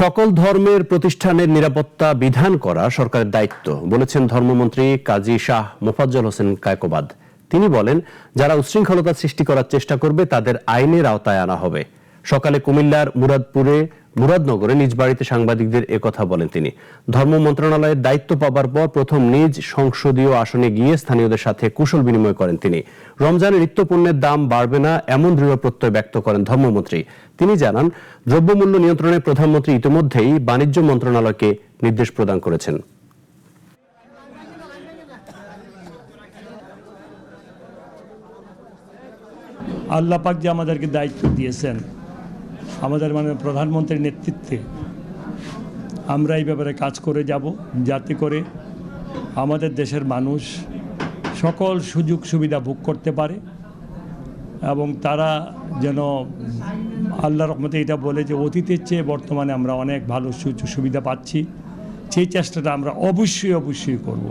সকল ধর্মের প্রতিষ্ঠানের নিরাপত্তা বিধান করা সরকারের দায়িত্ব, বলেছেন ধর্মমন্ত্রী কাজী শাহ মোফাজ্জল হোসেন কায়কোবাদ। তিনি বলেন, যারা উশৃঙ্খলতা সৃষ্টি করার চেষ্টা করবে, তাদের আইনের আওতায় আনা হবে। সকালে কুমিল্লার মুরাদপুরে, মুরাদনগরে নিজ বাড়িতে সাংবাদিকদের একথা বলেন তিনি। ধর্ম মন্ত্রণালয়ের দায়িত্ব পাবার পর প্রথম নিজ সংসদীয় আসনে গিয়ে স্থানীয়দের সাথে কুশল বিনিময় করেন তিনি। রমজানে নিত্যপণ্যের দাম বাড়বে না এমন দৃঢ় প্রত্যয় ব্যক্ত করেন ধর্মমন্ত্রী। তিনি জানান, দ্রব্যমূল্য নিয়ন্ত্রণে প্রধানমন্ত্রী ইতিমধ্যেই বাণিজ্য মন্ত্রণালয়কে নির্দেশ প্রদান করেছেন। আল্লাহ পাক যে আমাদেরকে দায়িত্ব দিয়েছেন আমাদের মানে প্রধানমন্ত্রীর নেতৃত্বে আমরা এই ব্যাপারে কাজ করে যাব, যাতে করে আমাদের দেশের মানুষ সকল সুযোগ সুবিধা ভোগ করতে পারে এবং তারা যেন আল্লাহ রহমতে এটা বলে যে অতীতের চেয়ে বর্তমানে আমরা অনেক ভালো সুযোগ সুবিধা পাচ্ছি। সেই চেষ্টাটা আমরা অবশ্যই অবশ্যই করব।